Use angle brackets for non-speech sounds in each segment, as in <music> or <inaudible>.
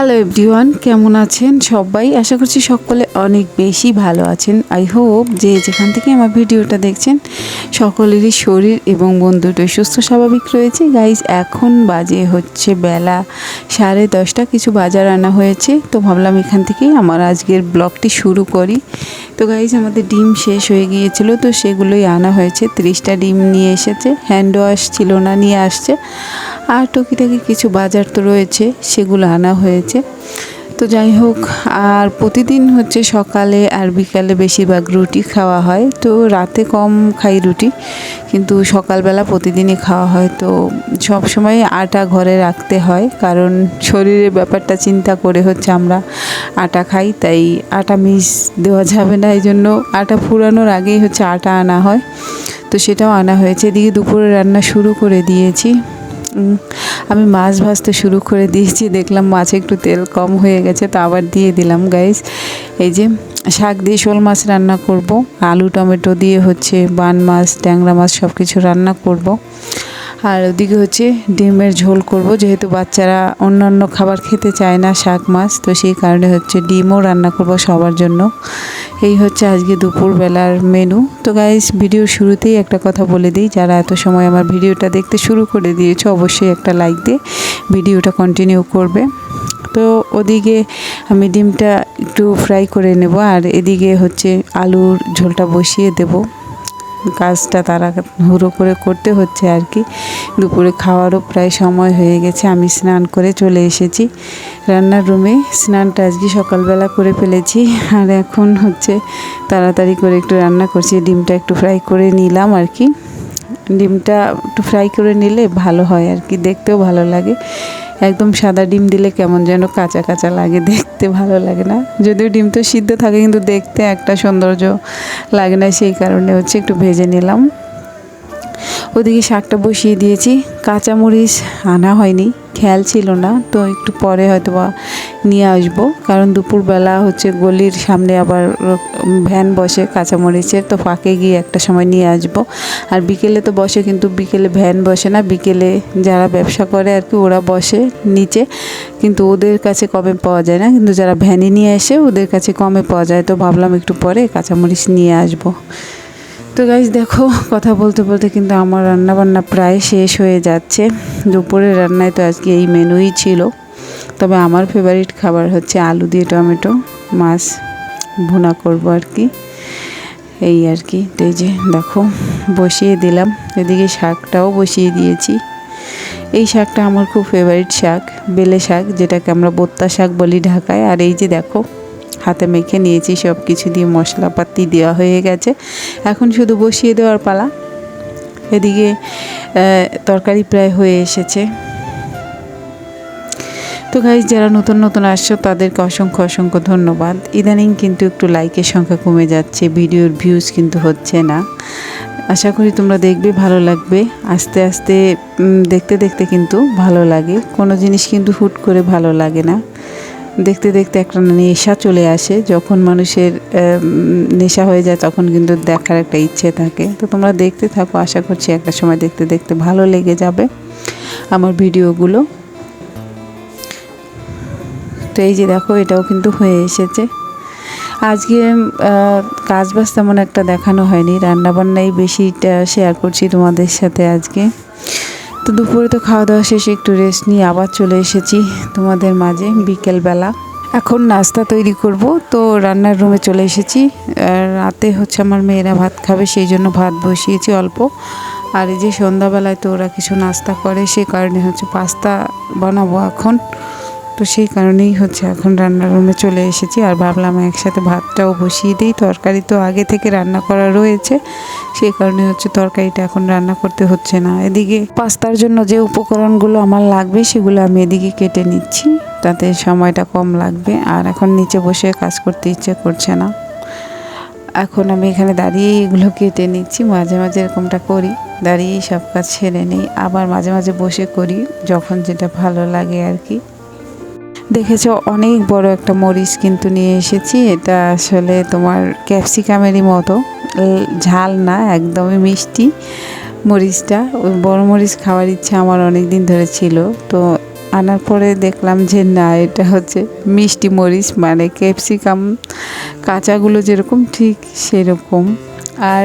Hello everyone কেমন আছেন সবাই? আশা করছি সকলে অনেক বেশি ভালো আছেন। আই হোপ যে যেখান থেকে আমার ভিডিওটা দেখছেন, সকলেরই শরীর এবং বন্ধুটাই সুস্থ, স্বাভাবিক রয়েছে। গাইজ এখন বাজে হচ্ছে বেলা সাড়ে দশটা। কিছু বাজার আনা হয়েছে। তো ভাবলাম এখান থেকেই আমার আজকের ব্লগটি শুরু করি। তো গাইজ আমাদের ডিম শেষ হয়ে গিয়েছিল, তো সেগুলোই আনা হয়েছে। ত্রিশটা ডিম নিয়ে এসেছে হ্যান্ড ওয়াশ ছিল না, নিয়ে আসছে। আর টুকিটাকি কিছু বাজার তো রয়েছে, সেগুলো আনা হয়েছে। তো যাই হোক, আর প্রতিদিন হচ্ছে সকালে আর বিকালে বেশিরভাগ রুটি খাওয়া হয়। তো রাতে কম খাই রুটি, কিন্তু সকালবেলা প্রতিদিনই খাওয়া হয়। তো সব সময় আটা ঘরে রাখতে হয়, কারণ শরীরের ব্যাপারটা চিন্তা করে হচ্ছে আমরা আটা খাই, তাই আটা মিস দেওয়া যাবে না। এই জন্য আটা ফুরানোর আগেই হচ্ছে আটা আনা হয়। তো সেটাও আনা হয়েছে। এদিকে দুপুরে রান্না শুরু করে দিয়েছি। আমি মাছ ভাজতে শুরু করে দিয়েছি। দেখলাম মাছে একটু তেল কম হয়ে গেছে, তো আবার দিয়ে দিলাম গাইস এই যে শাক দিয়ে শোল মাছ রান্না করব, আলু, টমেটো দিয়ে হচ্ছে বান মাছ, ট্যাংরা মাছ সব কিছু রান্না করব। আর ওদিকে হচ্ছে ডিমের ঝোল করব, যেহেতু বাচ্চারা অন্যান্য খাবার খেতে চায় না শাক, মাছ, তো সেই কারণে হচ্ছে ডিমও রান্না করব সবার জন্য। এই হচ্ছে আজকে দুপুরবেলার মেনু তো গাইস ভিডিওর শুরুতেই একটা কথা বলে দিই, যারা এত সময় আমার ভিডিওটা দেখতে শুরু করে দিয়েছে, অবশ্যই একটা লাইক দিয়ে ভিডিওটা কন্টিনিউ করবে। তো ওদিকে আমি ডিমটা একটু ফ্রাই করে নেব, আর এদিকে হচ্ছে আলুর ঝোলটা বসিয়ে দেবো। কাজটা তারা হুড়ো করে করতে হচ্ছে আর কি। দুপুরে খাওয়ারও প্রায় সময় হয়ে গেছে, আমি স্নান করে চলে এসেছি। রান্নার রুমে স্নানটা আজকে সকালবেলা করে ফেলেছি, আর এখন হচ্ছে তাড়াতাড়ি করে একটু রান্না করছি। ডিমটা একটু ফ্রাই করে নিলাম আর কি। ডিমটা একটু ফ্রাই করে নিলে ভালো হয় আর কি, দেখতেও ভালো লাগে। একদম সাদা ডিম দিলে কেমন যেন কাঁচা কাঁচা লাগে, দেখতে ভালো লাগে না। যদিও ডিম তো সিদ্ধ থাকে, কিন্তু দেখতে একটা সৌন্দর্য লাগে না, সেই কারণে হচ্ছে একটু ভেজে নিলাম। ওদিকে শাকটা বসিয়ে দিয়েছি। কাঁচামরিচ আনা হয়নি, খেয়াল ছিল না, তো একটু পরে হয়তো বা নিয়ে আসব। কারণ দুপুরবেলা হচ্ছে গলির সামনে আবার ভ্যান বসে কাঁচামরিচের, তো ফাঁকে গিয়ে একটা সময় নিয়ে আসব। আর বিকেলে তো বসে, কিন্তু বিকেলে ভ্যান বসে না, বিকেলে যারা ব্যবসা করে আর কি, ওরা বসে নিচে। কিন্তু ওদের কাছে কমে পাওয়া যায় না, কিন্তু যারা ভ্যানে নিয়ে আসে, ওদের কাছে কমে পাওয়া যায়। তো ভাবলাম একটু পরে কাঁচামরিচ নিয়ে আসব। তো গাইজ দেখো, কথা বলতে বলতে কিন্তু আমার রান্না বান্না প্রায় শেষ হয়ে যাচ্ছে। দুপুরের রান্নায় তো আজকে এই মেনুই ছিল। তবে আমার ফেভারিট খাবার হচ্ছে আলু দিয়ে টমেটো মাছ ভুনা করব আর কি। এই আর কি, তো এই যে দেখো, বসিয়ে দিলাম। এদিকে শাকটাও বসিয়ে দিয়েছি। এই শাকটা আমার খুব ফেভারিট শাক, বেলে শাক, যেটাকে আমরা বোত্তা শাক বলি ঢাকায়। আর এই যে দেখো হাতে মেখে নিয়েছি সব কিছু দিয়ে মশলাপাতি দেওয়া হয়ে গেছে। এখন শুধু বসিয়ে দেওয়ার পালা। এদিকে তরকারি প্রায় হয়ে এসেছে। তো গাইজ যারা নতুন নতুন আসছো, তাদেরকে অসংখ্য অসংখ্য ধন্যবাদ। ইদানিং কিন্তু একটু লাইকের সংখ্যা কমে যাচ্ছে, ভিডিওর ভিউজ কিন্তু হচ্ছে না। আশা করি তোমরা দেখবে, ভালো লাগবে। আস্তে আস্তে দেখতে দেখতে কিন্তু ভালো লাগে। কোনো জিনিস কিন্তু হুট করে ভালো লাগে না। দেখতে দেখতে একটা নেশা চলে আসে। যখন মানুষের নেশা হয়ে যায় তখন কিন্তু দেখার একটা ইচ্ছে থাকে। তো তোমরা দেখতে থাকো আশা করছি একটা সময় দেখতে দেখতে ভালো লেগে যাবে আমার ভিডিওগুলো। তো এই যে দেখো এটাও কিন্তু হয়ে এসেছে। আজকে আহ, কাজ বাজ তেমন একটা দেখানো হয়নি। রান্নাবান্নাই বেশিটা শেয়ার করছি তোমাদের সাথে আজকে। তো দুপুরে তো খাওয়া দাওয়া শেষে একটু রেস্ট নিয়ে আবার চলে এসেছি তোমাদের মাঝে বিকেলবেলা। এখন নাস্তা তৈরি করব, তো রান্নার রুমে চলে এসেছি। রাতে হচ্ছে আমার মেয়েরা ভাত খাবে, সেই জন্য ভাত বসিয়েছি অল্প। আর এই যে সন্ধ্যাবেলায় তো ওরা কিছু নাস্তা করে সেই কারণে হচ্ছে পাস্তা বানাবো এখন। তো সেই কারণেই হচ্ছে এখন রান্নার রুমে চলে এসেছি। আর ভাবলাম একসাথে ভাতটাও বসিয়ে দিই। তরকারি তো আগে থেকে রান্না করা রয়েছে। সেই কারণে হচ্ছে তরকারিটা এখন রান্না করতে হচ্ছে না। এদিকে পাস্তার জন্য যে উপকরণগুলো আমার লাগবে সেগুলো আমি এদিকে কেটে নিচ্ছি। তাতে সময়টা কম লাগবে। আর এখন নিচে বসে কাজ করতে ইচ্ছে করছে না। এখন আমি এখানে দাঁড়িয়ে এগুলো কেটে নিচ্ছি। মাঝে মাঝে এরকমটা করি। দাঁড়িয়েই সব কাজ ছেড়ে নিই। আবার মাঝে মাঝে বসে করি, যখন যেটা ভালো লাগে আর কি। দেখেছ, অনেক বড় একটা মরিচ কিন্তু নিয়ে এসেছি। এটা আসলে তোমার ক্যাপসিকামেরই মতো। ঝাল না, একদমই মিষ্টি মরিচটা। ওই বড় মরিচ খাওয়ার ইচ্ছা আমার অনেক দিন ধরে ছিল। তো আনার পরে দেখলাম যে না, এটা হচ্ছে মিষ্টি মরিচ মানে ক্যাপসিকাম, কাঁচাগুলো যেরকম, ঠিক সেরকম। আর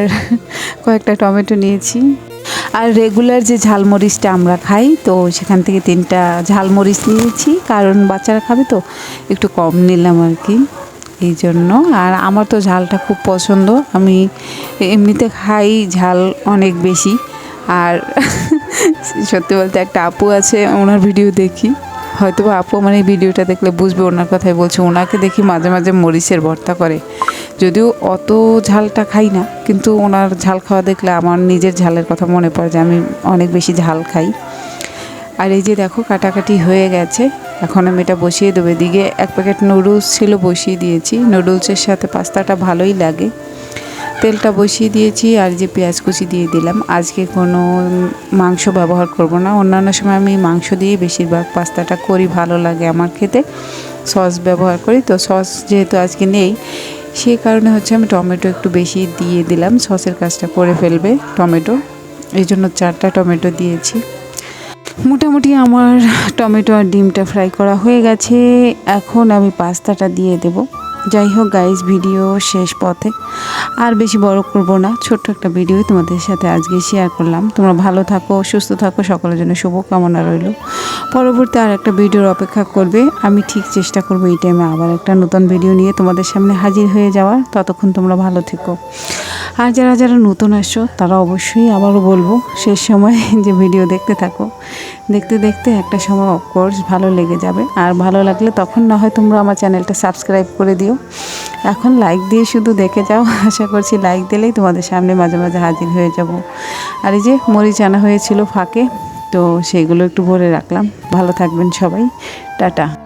কয়েকটা টমেটো নিয়েছি। আর রেগুলার যে ঝালমরিচটা আমরা খাই, তো সেখান থেকে তিনটা ঝালমরিচ নিয়েছি। কারণ বাচ্চারা খাবে তো, একটু কম নিলাম আর কি। এই জন্য। আর আমার তো ঝালটা খুব পছন্দ। আমি এমনিতে খাই ঝাল অনেক বেশি। আর <laughs> সত্যি বলতে একটা আপু আছে, ওনার ভিডিও দেখি। হয়তো আপু আমার এই ভিডিওটা দেখলে বুঝবে ওনার কথাই বলছে। ওনাকে দেখি মাঝে মাঝে মরিচের ভর্তা করে। যদিও অত ঝালটা খাই না, কিন্তু ওনার ঝাল খাওয়া দেখলে আমার নিজের ঝালের কথা মনে পড়ে যে আমি অনেক বেশি ঝাল খাই। আর এই যে দেখো কাটাকাটি হয়ে গেছে। এখন আমি এটা বসিয়ে দেবো। এদিকে এক প্যাকেট নুডলস ছিল, বসিয়ে দিয়েছি। নুডলসের সাথে পাস্তাটা ভালোই লাগে। তেলটা বসিয়ে দিয়েছি আর যে পেঁয়াজ কুচি দিয়ে দিলাম। আজকে কোনো মাংস ব্যবহার করব না। অন্যান্য সময় আমি মাংস দিয়ে বেশিরভাগ পাস্তাটা করি, ভালো লাগে আমার খেতে। সস ব্যবহার করি। তো সস যেহেতু আজকে নেই সেই কারণে হচ্ছে আমি টমেটো একটু বেশি দিয়ে দিলাম। সসের কাজটা করে ফেলবে টমেটো। এই জন্য চারটা টমেটো দিয়েছি। মোটামুটি আমার টমেটো আর ডিমটা ফ্রাই করা হয়ে গেছে। এখন আমি পাস্তাটা দিয়ে দেব। যাই হোক গাইজ ভিডিও শেষ পথে। আর বেশি বড় করব না, ছোট্ট একটা ভিডিও তোমাদের সাথে আজকে শেয়ার করলাম। তোমরা ভালো থাকো, সুস্থ থাকো, সকলের জন্য শুভকামনা রইল। পরবর্তী আর একটা ভিডিওর অপেক্ষা করবে। আমি ঠিক চেষ্টা করব এই টাইমে আবার একটা নতুন ভিডিও নিয়ে তোমাদের সামনে হাজির হয়ে যাওয়ার। ততক্ষণ তোমরা ভালো থেকো। আর যারা যারা নতুন আসছো, তারা অবশ্যই আবারও বলব, শেষ সময় <laughs> যে ভিডিও দেখতে থাকো। দেখতে দেখতে একটা সময় অফকোর্স ভালো লেগে যাবে। আর ভালো লাগলে তখন না হয় তোমরা আমার চ্যানেলটা সাবস্ক্রাইব করে দিও। এখন লাইক দিয়ে শুধু দেখে যাও, আশা করছি লাইক দিলেই তোমাদের সামনে মাঝে মাঝে হাজির হয়ে যাব। আর এই যে মরিচ আনা হয়েছিল ফাঁকে, তো সেগুলো একটু ভরে রাখলাম। ভালো থাকবেন সবাই, টাটা।